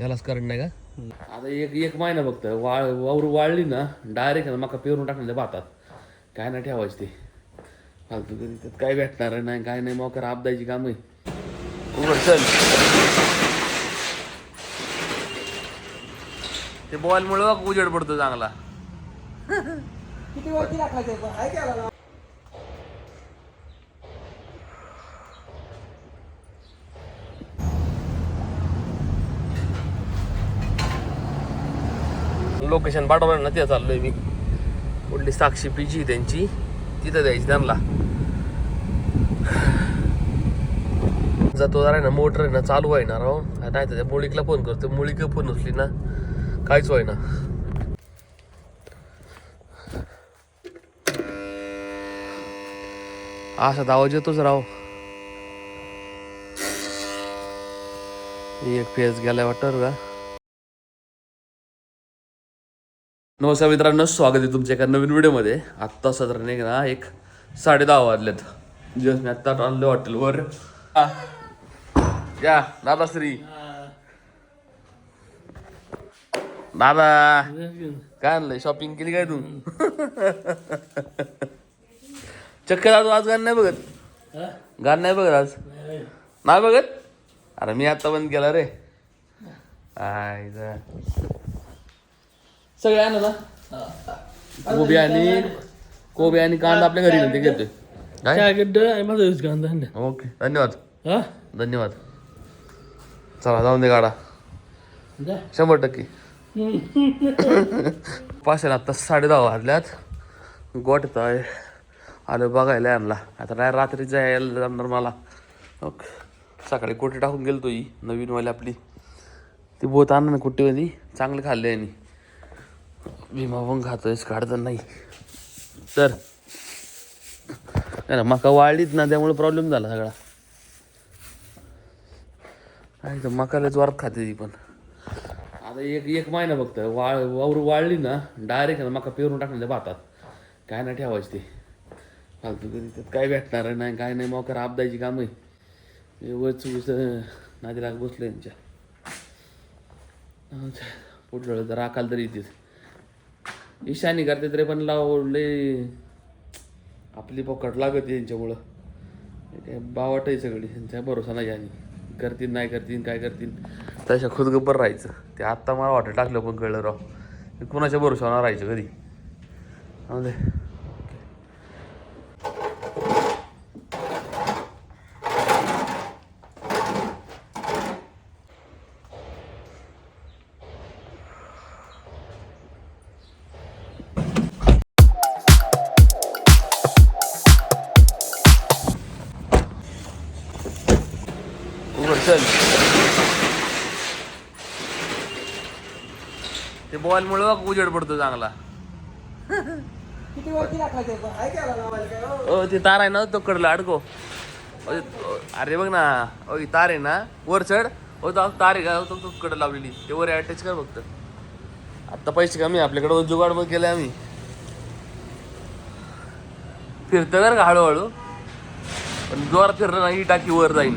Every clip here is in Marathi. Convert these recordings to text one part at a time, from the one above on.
यालाच करंट नाही का? आता एक एक महिना फक्त. वाळ वावर वाळली ना डायरेक्ट मका पेरून टाकणार भातात. काय नाही ठेवायचं ते. फालतू कधी त्यात काय भेटणार नाही काय नाही मग आपदायची काम चल. ते बॉलमुळे उजेड पडतो चांगला. किती वरती टाकायचं पण आहे की आला लोकेशन पाठवलं ना ते आहे मी. कुठली साक्षी पीची त्यांची तिथं द्यायची त्यांना. जातो जरा ना मोटर आहे ना चालू आहे ना राव. नाही तर त्या मुळीकला फोन करतो मुळीक फोन उचली ना काहीच होय ना असा आवाज येतोच राव. एक फेस गेलाय वाटतं का. नमस्कार मित्रांनो स्वागत आहे तुमच्या एका नवीन व्हिडिओमध्ये. आत्ता साधारण ना एक साडे दहा वाजलेत. जस्ट मी आत्ता आणलं हॉटेलवर. या दादा श्री दादा काय आणलंय? शॉपिंग केली काय तू? चक्कर दादू आज गाणं नाही बघत? गाणं नाही बघत आज? नाही बघत? अरे मी आता बंद केला रे. आय सगळे आहे ना. कोबी आणि कोबी आणि कांदा आपल्या घरी ते घेतोय काय? गड्ड माझा यूज कांदा ओके. धन्यवाद. हा? धन्यवाद. चला जाऊन दे गाडा. शंभर टक्के. पाचशे आत्ता साडे दहा वाजल्यात. गोठत आहे. आलं बघायला आणला आता नाही रात्री जायला जमणार मला. ओके. सकाळी कोटी टाकून गेलतो ही नवीनवाली आपली. ती बोत आणा ना कुट्टीमध्ये. चांगलं खाल्लं यांनी. विमा पण खातोयस काढता नाही. तर नाही ना मका वाढलीच ना त्यामुळे प्रॉब्लेम झाला सगळा. काय तर मकालाच जोरात खाते ती पण. आता एक एक महिना फक्त वाळ वावर वाळली ना डायरेक्ट मका पेरून टाकणार भातात. काय नाही ठेवायची ते. फालतू कधी त्यात काय भेटणार नाही काय नाही मकर आपदायची काम आहे. वच नादी राग बसलो यांच्या. पुढलं जर राखाल तरी येतेच ईशानी करते तरी पण लावले आपली पकड लागत यांच्यामुळं. काय बावाट आहे सगळी त्यांचा भरोसा नाही आणि. करतील नाही करतील काय करतील तशा खुदगप्पर राहायचं. ते आत्ता मला वाटत टाकलं पण कळलं राव. कुणाच्या भरोशावर राहायचं कधी. चल. ते बॉल मुळे उजेड पडतो चांगला. ओ ते तार आहे ना तो कडला अडको. अरे अरे बघ ना ओ तार आहे ना वर चढ. ओ तो तार आहे का? तो तो कड लावलेली. ते वर अटॅच कर फक्त. आता पैसे कमी आहे आपल्याकडे जुगाड बघ केलं आम्ही. फिरतं बरं का हळूहळू. पण जोरात फिरलं ना ही टाकी वर जाईल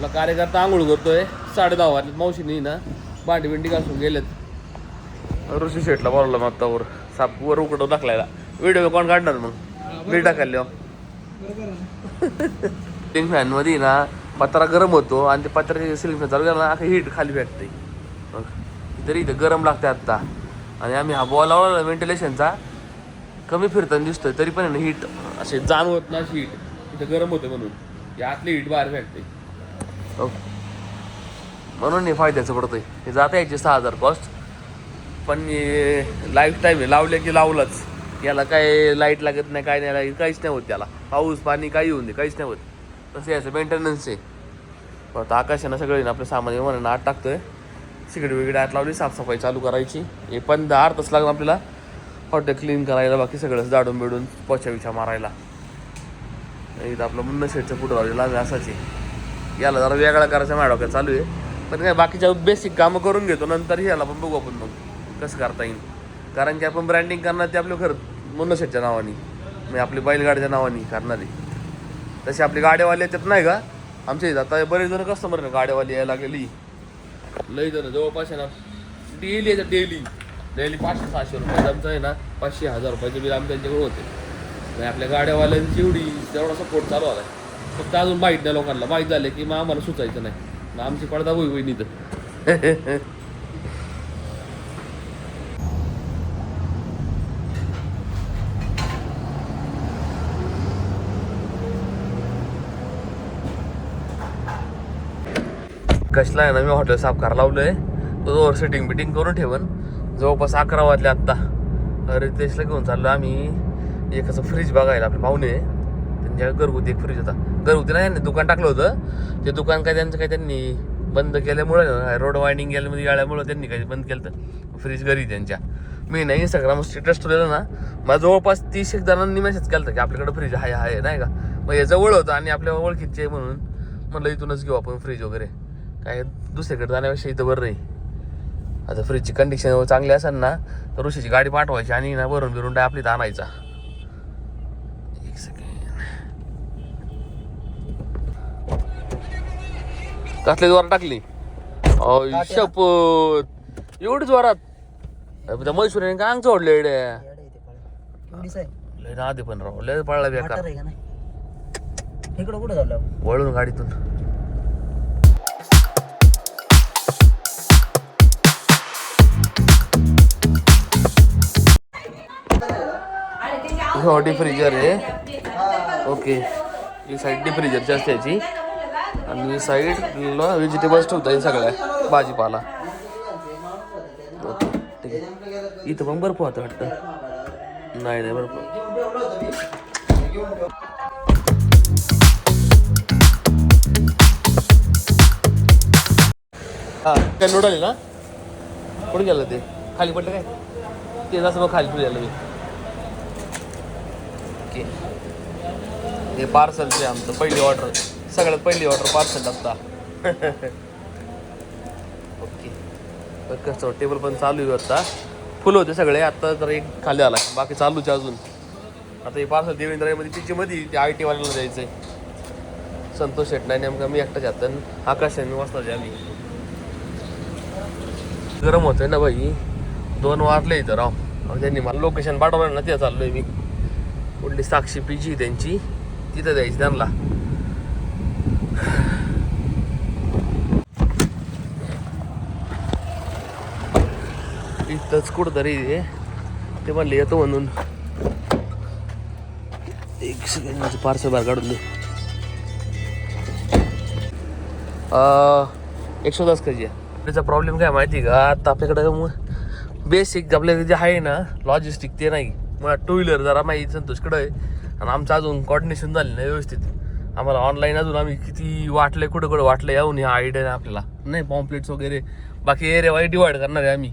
आपला कार्यकर्ता आंघोळ करतोय. साडे दहा वाजले मावशीने ना भांडी बिंडी घासून गेलेत. ऋषी शेटला बोलवलं मग आता वर साप वर उकडव टाकलायला. व्हिडिओ कोण काढणार मग? मी टाकायला? सिलिंग फॅनमध्ये ना पत्रा गरम होतो आणि ते पत्रा सिलिंग फॅन चालू केला ना अख्खा हीट खाली भेटते. मग तरी इथं गरम लागते आत्ता. आणि आम्ही हा बॉल लावला व्हेंटिलेशनचा कमी फिरताना दिसतोय तरी पण हीट असे जाणवत ना अशी हीट इथं गरम होते म्हणून. आतली हीट बाहेर भेटते. हो. म्हणून हे फायद्याचं पडतंय. हे जाता यायचे सहा हजार कॉस्ट पण लाईफ टाईम आहे लावले की लावलंच. याला काय लाइट लागत नाही काय नाही लागत काहीच नाही होत त्याला. पाऊस पाणी काही होऊन दे काहीच नाही होत. तसं याचं मेंटेनन्स आहे. परत आकाशानं सगळे आपलं सामान म्हणून आत टाकतोय. सिगडी वगैरे आत लावली साफसफाई चालू करायची. हे पण दहा आठ तास लागणार आपल्याला. हॉटेल क्लीन करायला बाकी सगळं जाडून बिडून पोछा विछा मारायला. इथं आपलं मुन्ना शेटचं पुढं लावलेलं आम्ही असाच आहे. याला जरा वेगळा करायचा माझ्या डोक्यात चालू आहे. पण काय बाकीच्या बेसिक कामं करून घेतो नंतर याला पण बघू आपण मग कसं करता येईल. कारण की आपण ब्रँडिंग करणार ते आपलं खरं मनुष्याच्या नावाने. म्हणजे आपली बैलगाडीच्या नावाने करणारे तसे आपली गाड्यावाले येतात नाही का? आमच्या इथं आता बरेच जण कस्टमर गाड्यावाली यायला लागलेली लई जण जवळपास आहे ना डेली याच्यात डेली डेली पाचशे सहाशे रुपये आमचं आहे ना पाचशे हजार रुपयाचे बिल आम्ही त्यांच्याकडे होते. आपल्या गाड्यावाल्यांची एवढी तेवढा सपोर्ट चालू आला फक्त अजून माहीत नाही लोकांना. माहीत झालं की मग आम्हाला सुचायचं नाही. मग आमची पडदा होई होई इथं. कसला आहे ना मी हॉटेल साफ करायला लावलंय. तो ओव्हर सेटिंग बिटिंग करून ठेवन. जवळपास अकरा वाजले आत्ता. अरे घेऊन चाललो आम्ही. एक असं फ्रीज बघायला आपले पाहुणे त्यांच्या घरगुती एक फ्रीज होता. घरगुती नाही त्यांनी दुकान टाकलं होतं. ते दुकान काय त्यांचं काय त्यांनी बंद केल्यामुळे रोड वायडिंग गेल्यामध्ये गाड्यामुळे त्यांनी काही बंद केलं तर फ्रीज घरी त्यांच्या. मी नाही इंस्टाग्राम स्टेटस ठेवलेलं ना मला जवळपास तीस एक जणांनी मेसेज केला होता की आपल्याकडे फ्रीज आहे आहे नाही का? मग हे जवळ होतं आणि आपल्या ओळखीचे आहे म्हणून म्हटलं इथूनच घेऊ आपण फ्रीज वगैरे. काय दुसरीकडे जाण्यापेक्षा इथं बरं नाही आता फ्रीजची कंडिशन चांगली असेल ना तर ऋषीची गाडी पाठवायची आणि ना भरून बिरून आपली आणायचा. कसले द्वारा टाकली. शपथ. एवढी जोरात. त्या मैसुरीने काय अंग सोडले एवढे ना आधी पण राव लय पळला बेकार. का इकडं कुठं झालं वळून गाडीतून. हो फ्रीजर आहे. ओके. ही साईड डी फ्रीजरची असते याची. आणि साईडला व्हेजिटेबल्स ठेवता येईल सगळ्या भाजीपाला. ठीक आहे. इथं पण बर्फ होतं वाटतं. नाही नाही बर्फ हां काय नोट ना? कुठे गेलं ते? खाली पडलं काय? ते जसं मग खाली गेलं मी. ओके. हे पार्सलचे आमचं पहिली ऑर्डर सगळ्यात पहिली ऑर्डर पार्सल असता ओके. कसं टेबल पण चालू आहे आता. फुल होते सगळे आता तर एक खाली आला. बाकी चालूच आहे अजून. आता हे पार्सल देवेंद्रामध्ये तिची मध्ये ते आय टी वाल्याला जायचंय संतोष शेट नाही नेमका मी एकटाच जात आकाश आणि वाजता आम्ही. गरम होतंय ना भाई दोन वाजले इथं राव. त्यांनी मला लोकेशन पाठवलं ना ते चाललोय मी. कुठली साक्षी पीजी त्यांची. तिथं द्यायची त्यांना. इथंच कुठंतरी आहे. ते म्हणले येतो म्हणून. एक सेकंड माझं पार्सल बाहेर काढून दे. एकशे दस के जी आहे. त्याचा प्रॉब्लेम काय माहिती आहे का? आता आपल्याकडं बेसिक आपल्याकडे जे आहे ना लॉजिस्टिक ते नाही. मला टू व्हीलर जरा माहिती संतोषकडं आहे. आणि आमचं अजून कॉर्डिनेशन झालं नाही व्यवस्थित. आम्हाला ऑनलाईन अजून आम्ही किती वाटलंय कुठं कुठं वाटलं याहून ह्या आयडिया नाही आपल्याला. नाही पॉम्पलेट्स वगैरे बाकी एरिया वाईज डिवाइड करणार आहे आम्ही.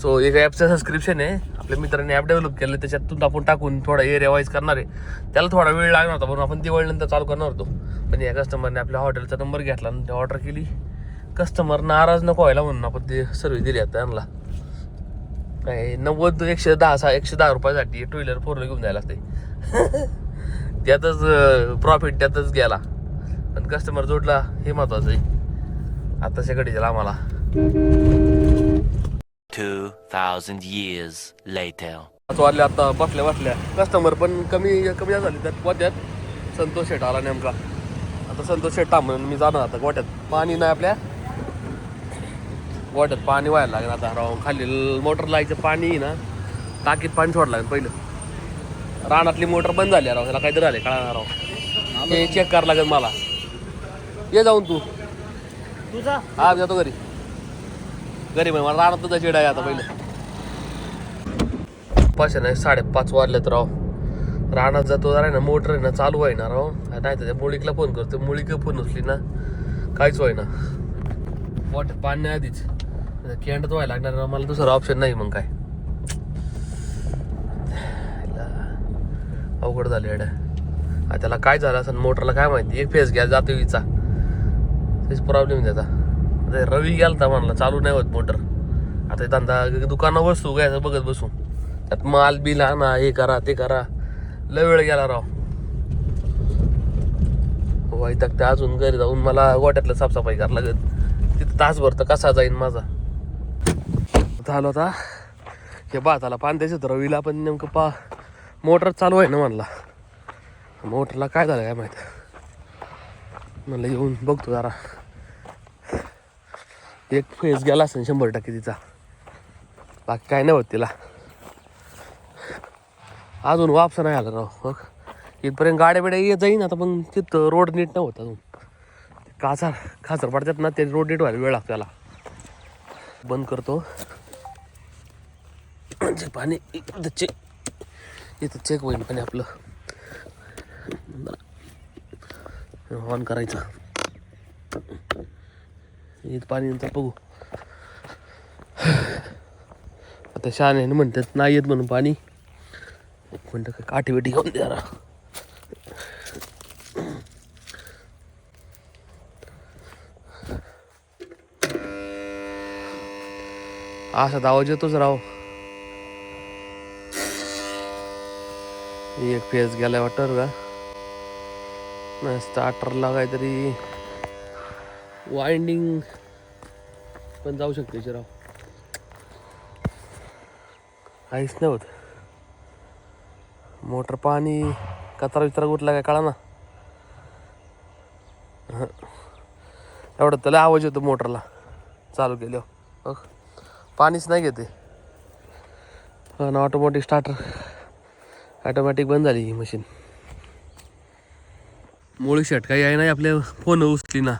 सो एक ॲपचं सबस्क्रिप्शन आहे. आपल्या मित्रांनी ॲप डेव्हलप केलं त्याच्यातून आपण टाकून थोडा एरिया वाईज करणार आहे. त्याला थोडा वेळ लागणार होता म्हणून आपण दिवाळीनंतर चालू करणार होतो. पण या कस्टमरने आपल्या हॉटेलचा नंबर घेतला आणि ते ऑर्डर केली. कस्टमर नाराज नको व्हायला म्हणून आपण ते सर्व्हिस दिली आता त्यांना. काय नव्वद एकशे दहा सहा एकशे दहा रुपयासाठी टू व्हीलर फोर घेऊन जायला लागते त्यातच प्रॉफिट त्यातच गेला. पण कस्टमर जोडला हे महत्वाचं आहे. आताच्या घडीला आम्हाला. 2,000 years later. पाच वाजले आता बसल्या बसल्या. कस्टमर पण कमी कमी झाले त्यात गोट्यात. संतोष शेट आला नेमका. आता संतोष शेट म्हणून मी जाणार आता गोट्यात. पाणी नाही आपल्या. गोट्यात पाणी व्हायला लागेल आता. राव खाली मोटर लावायचं पाणी ना. टाकीत पाणी सोडायला लागेल पहिलं. रानातली मोटर बंद झाली राव त्याला काहीतरी झाले कळणार राव. ते चेक करावं लागेल मला. ये जाऊन तू. तुझा? हा जातो घरी. घरी मग मला रानात तुझा चिड आहे आता पहिलं. पाचशे नाही साडेपाच वाजलेत राव. रानात जातो जरा ना मोटर आहे ना चालू आहे ना राव. नाही तर त्या मुळीकला फोन करतो मुळीक फोन उचली ना काहीच होय ना वाटत पाणी आधीच कॅन्डच व्हायला लागणार मला दुसरा ऑप्शन नाही मग काय. अवघड झालं एवढ्या त्याला काय झालं असं मोटरला काय माहिती? एक फेस घ्या जातो विचा तेच प्रॉब्लेम त्याचा. आता रवी गेलता म्हणला चालू नाही होत मोटर. आता धंदा दुकानावर वस्तू घ्यायचं बघत बसू. त्यात माल बिल आणा हे करा ते करा. लय वेळ गेला राव. वाईटाक ते अजून घरी जाऊन मला गोट्यातलं साफसफाई करा लागत तिथं तासभर तर कसा जाईन माझा. झालं आता. हे भाताला पान द्यायचं होतं रवीला पण नेमकं पा मोटर चालू आहे ना म्हणला. मोटरला काय झालं काय माहीत. म्हणलं येऊन बघतो जरा. एक फेस गेला असेल शंभर टक्के तिचा. बाकी काय नाही होत तिला. अजून वापसा नाही आला राव. मग इथपर्यंत गाड्या बिड्या येत जाईन आता पण तिथं रोड नीट नाही होत अजून. कासार खासर पडतात ना ते रोड नीट व्हायला वेळ लागतो त्याला. बंद करतो. म्हणजे पाणी इथं चेक होईल पाणी आपलं. ऑन करायचं. इथं पाणी नंतर बघू. आता शान आहे म्हणतात नाही येत म्हणून पाणी. म्हणतं काय काठी बिठी घेऊन द्या जरा. असा आवाज येतोच राव. एक फेस गेला वाटतं का नाही स्टार्टरला काहीतरी वाइंडिंग पण जाऊ शकते शिराव. काहीच नाही होत. मोटर पाणी कचरा विचरा कुठला काय कळा ना एवढं त्याला आवाज येतो मोटरला. चालू केल्यावर. पाणीच नाही घेते. ऑटोमॅटिक स्टार्टर ऑटोमॅटिक बंद झाली ही मशीन मुळी शर्ट काही आहे नाही आपले फोन उचली ना.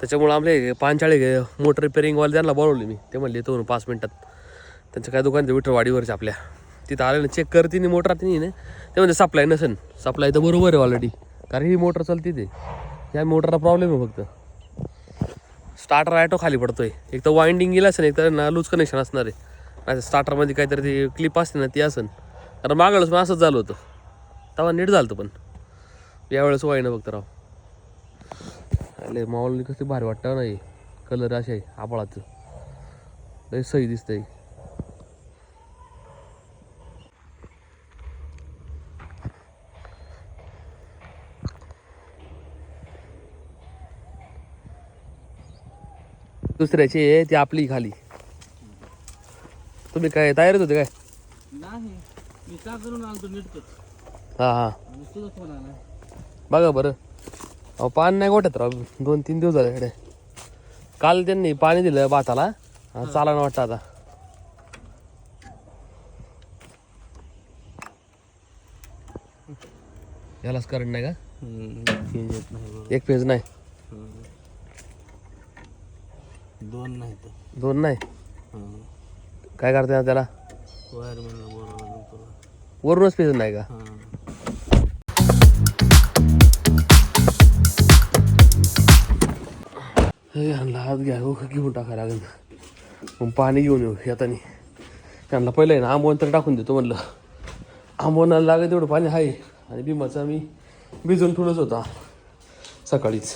त्याच्यामुळं आपले पांचाळे गे मोटर रिपेअरिंगवाले त्यांना बोलवले मी. ते म्हणले येतो पाच मिनटात. त्यांचं काय दुकान ते विठ्ठलवाडीवरचे आपल्या. तिथं आले ना चेक करते नी मोटर तिने ना. ते म्हणजे सप्लाय नसेल सप्लाय तर बरोबर आहे ऑलरेडी कारण ही मोटर चालते ते. या मोटरला प्रॉब्लेम आहे फक्त. स्टार्टर ॲटो खाली पडतोय. एक तर वाइंडिंग गेलं असेल एक तर ना लूज कनेक्शन असणार आहे. नाही स्टार्टरमध्ये काहीतरी ती क्लिप असते ना ती असेल. कारण मागळच पण असंच झालं होतं. तेव्हा नीट झालं होतं पण. यावेळेस वाईनं बघतो राव. अरे मावळनी कसं भारी वाटतं नाही कलर असे आहे आबाळाचं लय सही दिसतंय. दुसऱ्याची आहे ती आपली खाली. तुम्ही काय तयारीत होते काय? नाही. मी का करून आलो नीटच हा हा. आणि तुझा फोन आला. बघा बरं. अहो पाणी नाही गोठ्यात राव. दोन तीन दिवस झाले इकडे. काल त्यांनी पाणी दिलं भाताला. हा चाला ना वाटतं आता. यालाच करंट नाही का? येत नाही एक पेज नाही. दोन नाही तर. दोन नाही? काय करते त्याला? वायर म्हणलं बरोबर तुला. वरूनच पेज नाही का? ह्यांना हात घ्या हो घेऊन टाकायला लागेल. मग पाणी घेऊन येऊ येतानी त्यांना पहिलं आहे ना आंबवण तर टाकून देतो म्हणलं. आंबवणाला लागेल तेवढं पाणी आहे. आणि बिमाचं आम्ही भिजून ठेवलंच होता. सकाळीच.